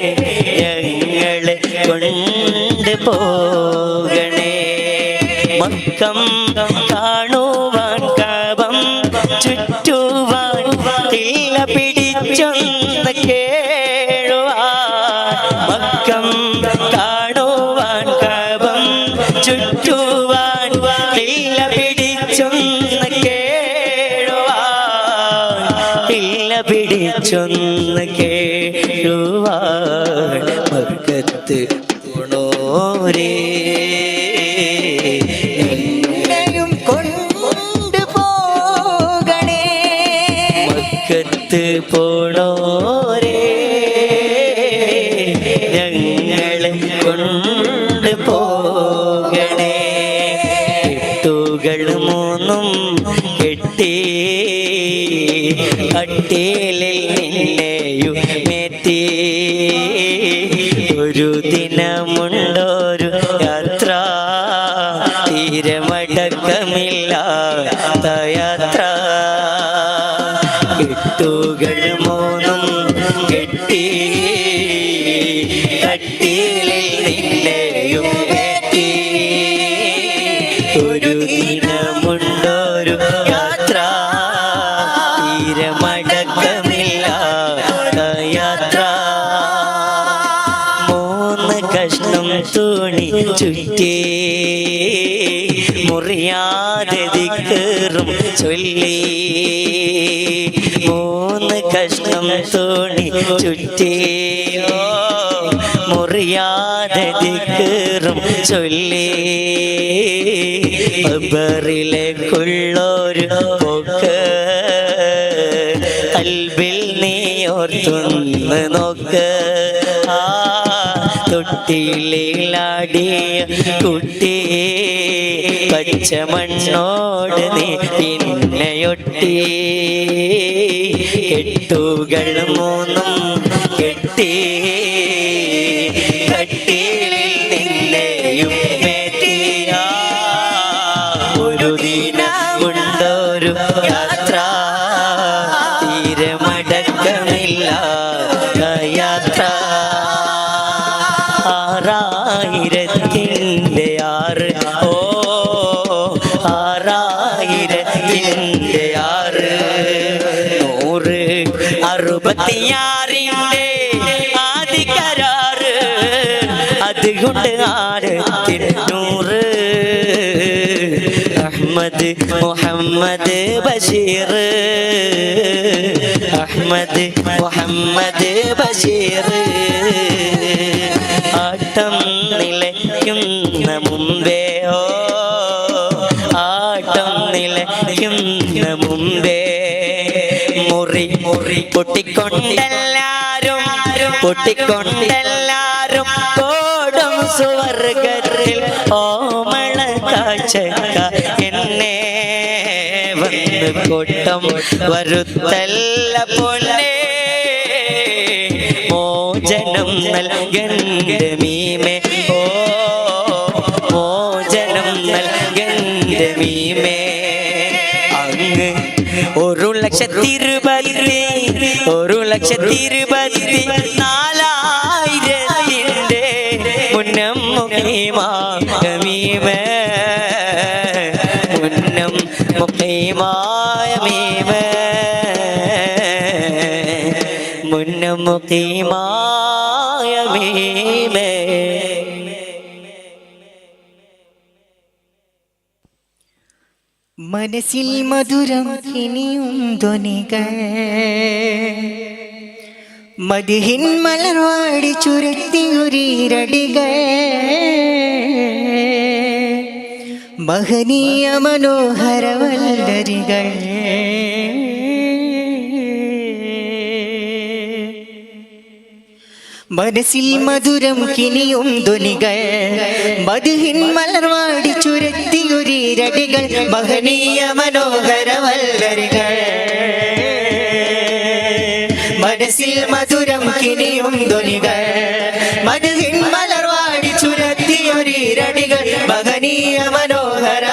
ഞങ്ങളെ കൊണ്ട് പോകണേ മക്കം കാണുവാൻ കവം ചുറ്റുവാൻ ഇല്ല പിടിച്ചൊന്ന് മക്കത്ത് പോണോരേ ഞങ്ങളെ കൊണ്ട് പോകണേ കെട്ടുകൾ മൂന്നും കെട്ടി കട്ടിലിൽ ചുറ്റി മുറിയാതെ ദിക്കറും ചൊല്ലി. മൂന്ന് കഷ്ണം തോണി ചുറ്റി മുറിയാതെ ദിക്കറും ചൊല്ലി. ഖബറിലേക്കുള്ളൊരു പോക്ക്. അൽബിൽ നീ ഓർത്തുന്ന് നോക്ക്. തൊട്ടിയിലാടിയ കുട്ടി പച്ചമണ്ണോട് നീ പിന്നെയൊട്ടി കെട്ടുകൾ മൂന്നും കെട്ടി ദിനമുണ്ടൊരു യാത്ര തീരമടക്കമില്ല ആറായിരത്തിന്റെ ആറ്. ഓ ആറായിരത്തിന്റെ ആറ്. നൂറ് അറുപത്തിയാറിന്റെ ആദികരാറ് അതുകൊണ്ട് ആരത്തിൽ നൂറ്. അഹമ്മദ് മുഹമ്മദ് ബഷീർ. അഹമ്മദ് മുഹമ്മദ് ബഷീർ. നിലയ്ക്കുന്ന മുമ്പേ ഓ ആട്ടം നിലയ്ക്കുന്ന മുമ്പേ. മുറി മുറി പൊട്ടിക്കൊണ്ടെല്ലാരും പൊട്ടിക്കൊണ്ടെല്ലാരും കോടും സുവർഗത്തിൽ. ഓമള കാഴ്ചക്ക എന്നെ വന്ന് കൊട്ടം വരുത്തല്ല പോലെ. മോചനം നൽകണ്ട മീമേ നൽകണ്ട മീമേ അങ്ങ് ഒരു ലക്ഷത്തിരുപതി ഒരു ലക്ഷത്തിരുപതി നാലായിരത്തിന്റെ മുന്നം മുഖീമാമീമേ മുന്നം മുഖീമായ മുന്നം മനസ്സിൽ മധുരം ഇനിയും ധ്വനികൾ. മതിഹിൻ മലർവാടി ചുരത്തിയൊരീരടികൾ മഹനീയ മനോഹര മനസ്സിൽ മധുരം കിനിയും ധ്വനികൾ. മധുഹിൻ മലർവാടി ചുരത്തിയുരീരടികൾ മഹനീയ മനോഹരവല്ലരികൾ. മനസ്സിൽ മധുരം കിനിയും ധ്വനികൾ. മധുഹിൻ മലർവാടി ചുരത്തിയുരീരടികൾ മഹനീയ മനോഹര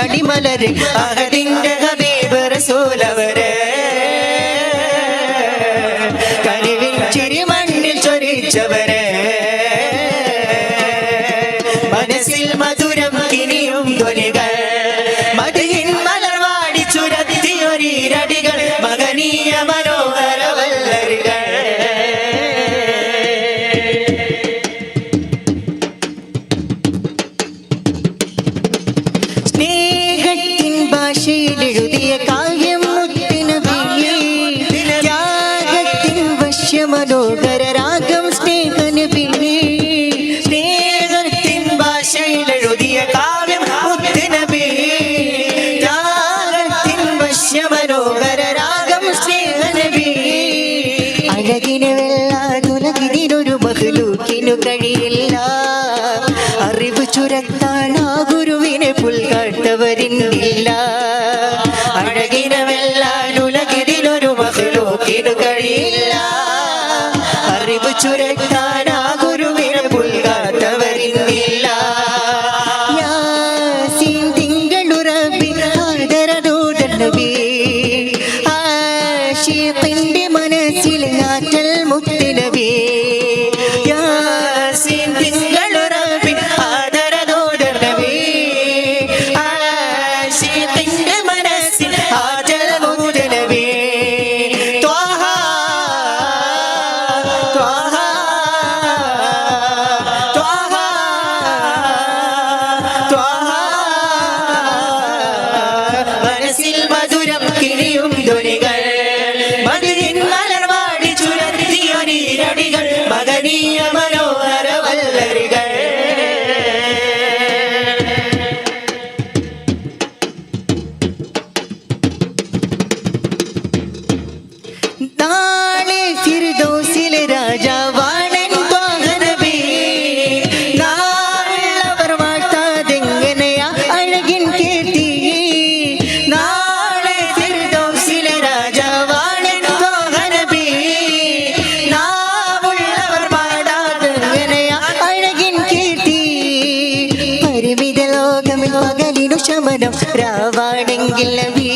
തടിമലര് അഹദിന്റെ ഹബീബ് റസൂലവര് കനിവിൻ ചിരി മണ്ണിൽ ചൊരിച്ചവര്. മനസ്സിൽ മധുരം കിനിയും ധ്വനികൾ الشيطان alegría. രാവാണെങ്കിൽ നബി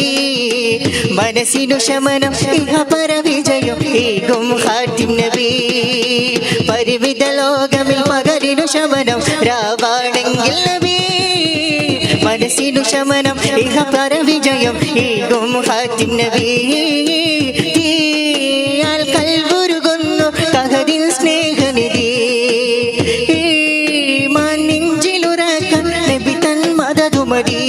മനസ്സിനു ശമനം ഇഹ പരവിജയം ഏകും ഹാറ്റിം നബി. പരിമിത ലോകമിൽ പകലിനു ശമനം രാവാണെങ്കിൽ നബി. മനസ്സിനു ശമനം ഇഹ വിജയം ഏകും ഹാറ്റിം നബി. കൽവുരുകുന്നു കഹദിൻ സ്നേഹനിധി. നെഞ്ചിലുറക്കാൻ നബി തൻ മതതുമതി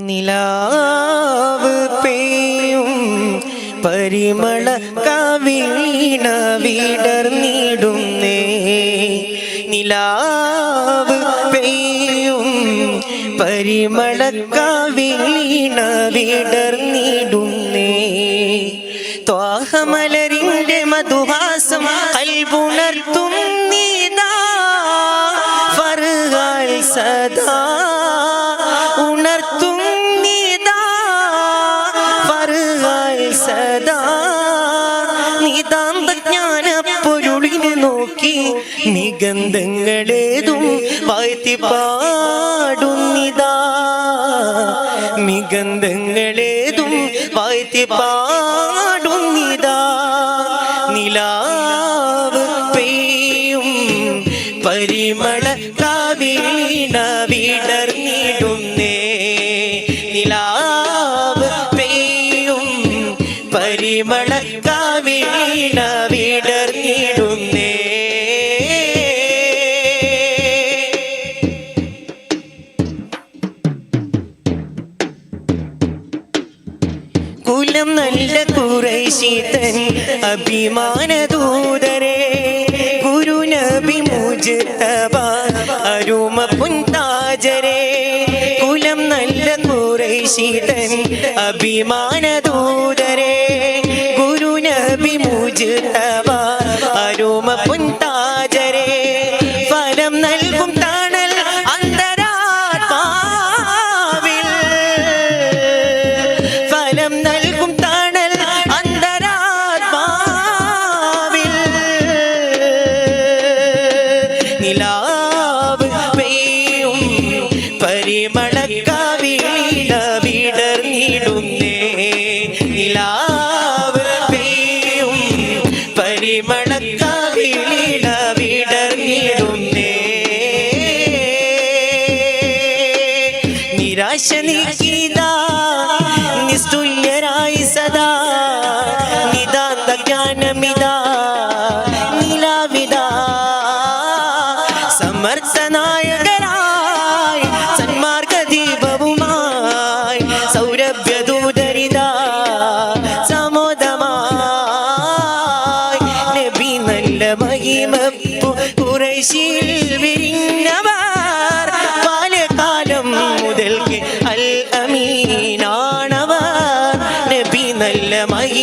നിലാവ് പെയ്യും. പരിമള കവീണ വിടർന്നിടുന്നേ നിലാവ് പെയ്യും. പരിമള കവീണ വിടർന്നിടുന്നേ ത്വാഹമലരിന്റെ മധുഹാസം കൽപുണർത്തും നീതാ ഫറുകാൽ സദാ. നിഗന്ധങ്ങളേതും വാഴ്ത്തി പാടുന്നിതാ. നിഗന്ധങ്ങളേതും വാഴ്ത്തി പാടുന്നിതാ. നിലാവ് പെയ്യും പരിമള കാവീണ വിടർന്നിടുന്നേ. നിലാവ് പെയ്യും പരിമള കാവീണ വിടർന്നിടും അഭിമാനദൂതരെ ഗുരുനബി മുജത്തബ അരുമ പുൻതാജരെ കുലം നല്ല കുറേശീതൻ അഭിമാനദൂതരെ ഗുരുനബി മുജത്തബ അരുമ പുൻതാജരെ ഫലം നല്ല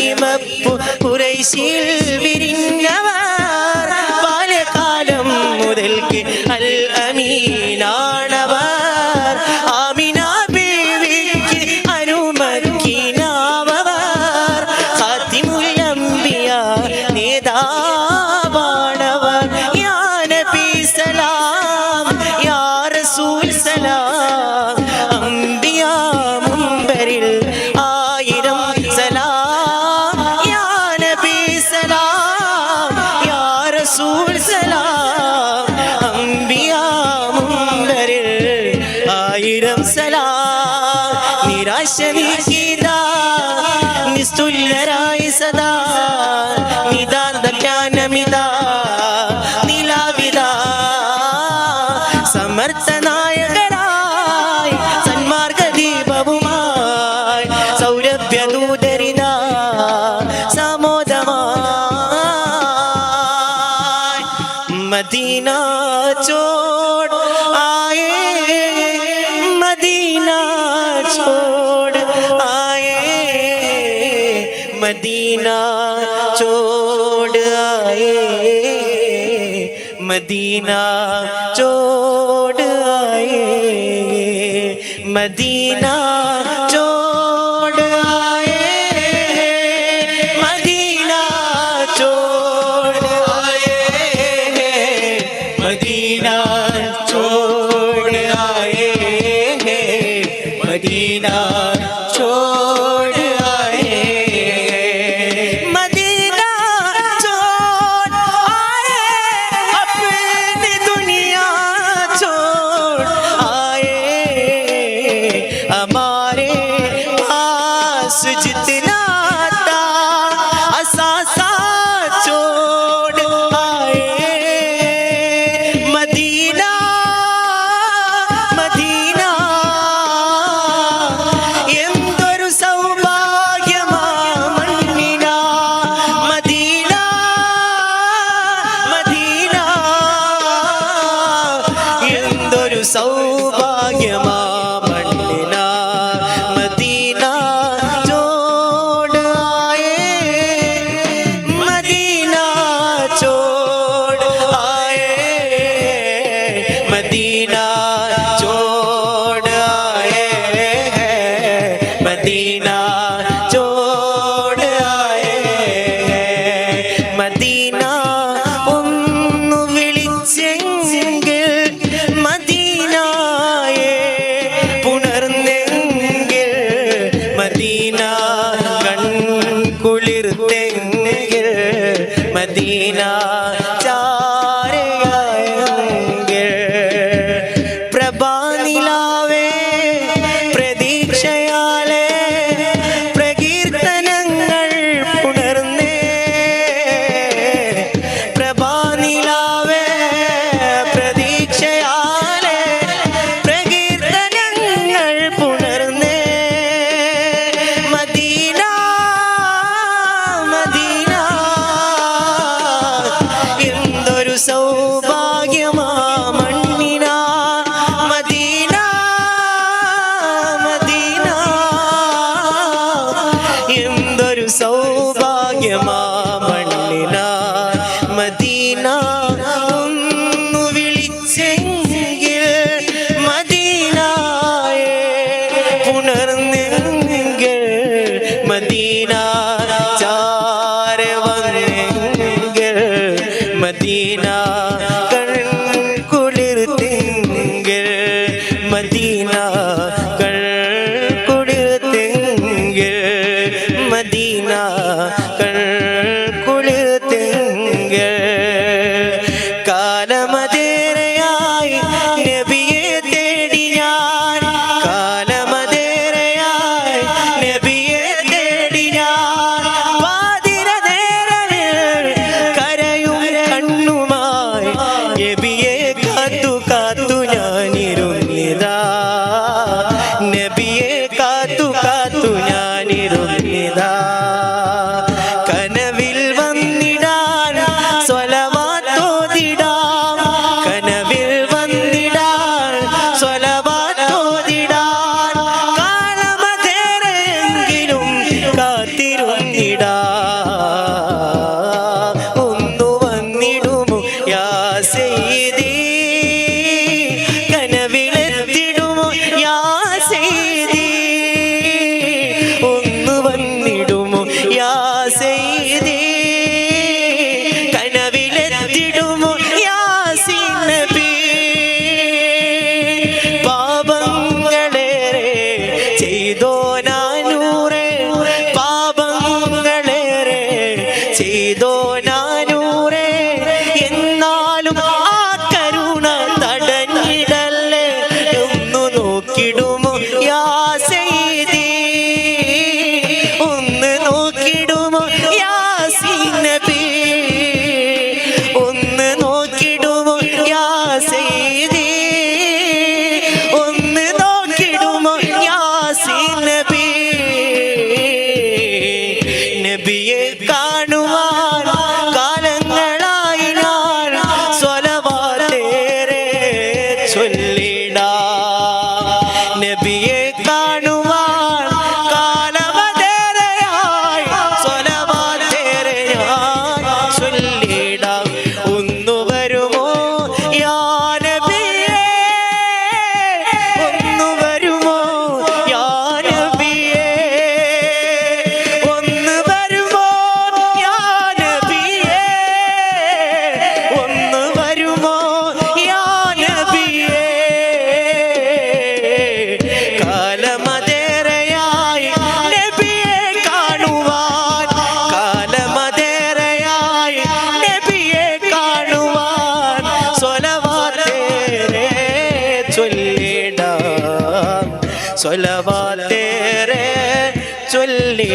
മദീമപ്പു കുറൈശിൽ ആയിരം സലാം. നിരാശ നീക്കിതാ നിസ്തുല്യരായി സദാ. ना छोड़ आए मदीना छोड़ आए मदीना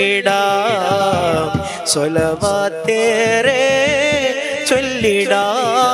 ചൊല്ലിടാം. സ്വലവാതേരെ ചൊല്ലിടാം.